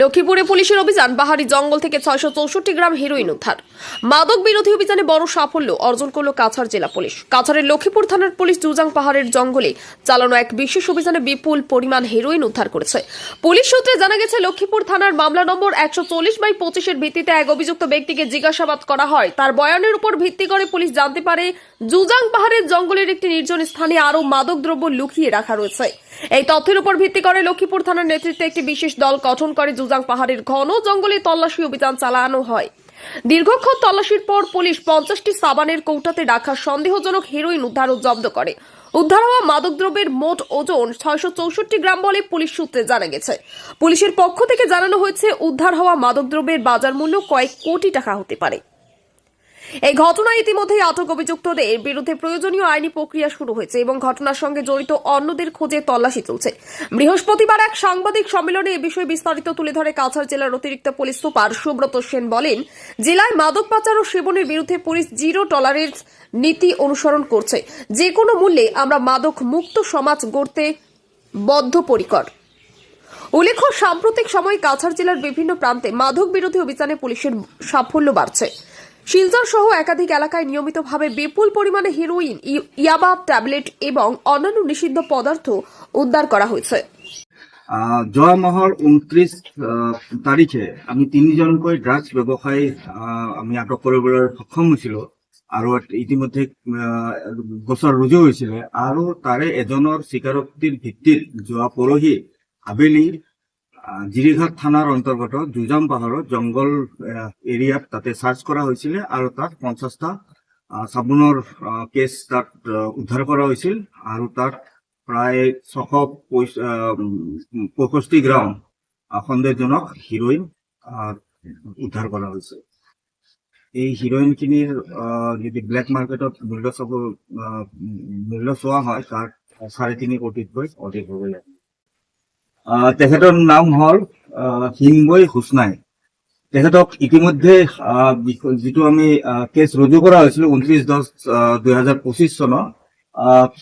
লক্ষ্মীপুরে পুলিশের অভিযান। পাহাড়ি জঙ্গল থেকে ছয়শো চৌষট্টি গ্রাম হেরোইন উদ্ধার। মাদক বিরোধী অভিযানে বড় সাফল্য অর্জন করল কাছাড় জেলা পুলিশ। কাছাড়ের লক্ষ্মীপুর থানার পুলিশ জুজাং পাহাড়ের জঙ্গলে চালানো এক বিশেষ অভিযানে বিপুল পরিমাণ হেরোইন উদ্ধার করেছে। পুলিশ সূত্রে জানা গেছে, লক্ষ্মীপুর থানার মামলা নম্বর একশো চল্লিশ বাই পঁচিশের ভিত্তিতে এক অভিযুক্ত ব্যক্তিকে জিজ্ঞাসাবাদ করা হয়। তার বয়ানের উপর ভিত্তি করে পুলিশ জানতে পারে জুজাং পাহাড়ের জঙ্গলের একটি নির্জন স্থানে আরও মাদকদ্রব্য লুকিয়ে রাখা রয়েছে। এই তথ্যের উপর ভিত্তি করে লক্ষ্মীপুর থানার নেতৃত্বে একটি বিশেষ দল গঠন করে জুজাং পাহাড়ের ঘন জঙ্গলে তল্লাশি অভিযান চালানো হয়। দীর্ঘক্ষণ তল্লাশির পর পুলিশ পঞ্চাশটি সাবানের কৌটাতে রাখা সন্দেহজনক হেরোইন উদ্ধার ও জব্দ করে। উদ্ধার হওয়া মাদকদ্রব্যের মোট ওজন ছয়শো চৌষট্টি গ্রাম বলে পুলিশ সূত্রে জানা গেছে। পুলিশের পক্ষ থেকে জানানো হয়েছে, উদ্ধার হওয়া মাদকদ্রব্যের বাজার মূল্য কয়েক কোটি টাকা হতে পারে। এই ঘটনায় ইতিমধ্যেই আটক অভিযুক্তদের বিরুদ্ধে প্রয়োজনীয় আইনি প্রক্রিয়া শুরু হয়েছে এবং ঘটনার সঙ্গে জড়িত অন্যদের খোঁজে তল্লাশি চলছে। বৃহস্পতিবার এক সাংবাদিক সম্মেলনে এ বিষয়ে বিস্তারিত তুলে ধরে কাছাড় জেলার অতিরিক্ত পুলিশ সুপার সুব্রত সেন বলেন, জেলায় মাদক পাচার ও সেবনের বিরুদ্ধে পুলিশ জিরো টলারেন্স নীতি অনুসরণ করছে। যে কোনো মূল্যে আমরা মাদক মুক্ত সমাজ গড়তে বদ্ধপরিকর। উল্লেখ্য, সাম্প্রতিক সময়ে কাছাড় জেলার বিভিন্ন প্রান্তে মাদক বিরোধী অভিযানে পুলিশের সাফল্য বাড়ছে। শিলচর সহ একাধিক এলাকায় নিয়মিতভাবে বিপুল পরিমাণে হিরোইন ইয়াবা ট্যাবলেট এবং অন্যান্য নিষিদ্ধ পদার্থ উদ্ধার করা হয়েছে। ঊনত্ৰিশ আহ, তাৰিখে আমি তিনিজনকৈ ড্ৰাগছ ব্যৱসায়ী আমি আটক কৰিবলৈ সক্ষম হৈছিলো। আৰু ইতিমধ্যে গোচৰ ৰুজু হৈছিলে। আৰু তাৰে এজনৰ স্বীকাৰোক্তিৰ ভিত্তিত যোৱা পৰহি আবেলি আহ, জিৰিঘাট থানাৰ অন্তৰ্গত জুজাম জংঘল আহ, এৰিয়াত তাতে চাৰ্চ কৰা হৈছিলে আৰু তাত পঞ্চাছটা চাবোনৰ কেছ তাত উদ্ধাৰ কৰা হৈছিল আৰু তাত প্ৰায় ছশ পঁয়ষষ্ঠি গ্ৰাম সন্দেহজনক হিৰ'ইন উদ্ধাৰ কৰা হৈছে। এই হিৰ'ইনখিনিৰ যদি ব্লেক মাৰ্কেটত মূল্য চাব মূল্য চোৱা হয় তাত চাৰে তিনি কোটিতকৈ অধিক হ'ব লাগে। তেখেতৰ নাম হ'ল হিংবৈ হুচনাই। তেখেতক ইতিমধ্যে যিটো আমি কেছ ৰুজু কৰা হৈছিল ঊনত্ৰিশ দহ দুহেজাৰ পঁচিছ চনৰ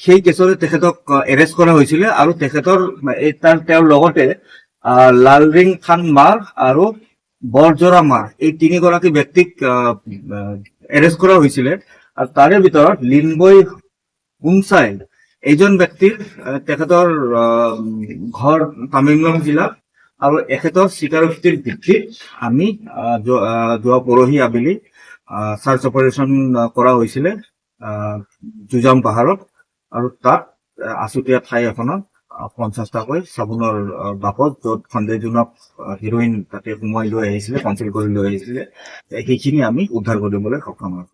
সেই কেছতে তেখেতক এৰেষ্ট কৰা হৈছিলে আৰু তেখেতৰ তাৰ, তেওঁৰ লগতে লালৰিং খান মাৰ আৰু বৰজৰা মাৰ, এই তিনিগৰাকী ব্যক্তিক এৰেষ্ট কৰা হৈছিলে। আৰু তাৰে ভিতৰত লিনবৈ উংচাই এইজন ব্যক্তিৰ তেখেতৰ ঘৰ তামিলনাডু জিলাত আৰু এখেতৰ স্বীকাৰোক্তিৰ ভিত্তিত আমি যোৱা পৰহি আবেলি চাৰ্চ অপাৰেশ্যন কৰা হৈছিলে জুজাম পাহাৰত আৰু তাত আছুতীয়া ঠাই এখনত পঞ্চাছটাকৈ চাবোনৰ বাকচ য'ত সন্দেহজনক হিৰ'ইন তাতে সোমোৱাই লৈ আহিছিলে, কনচিল কৰি লৈ আহিছিলে সেইখিনি আমি উদ্ধাৰ কৰিবলৈ সক্ষম হৈছোঁ।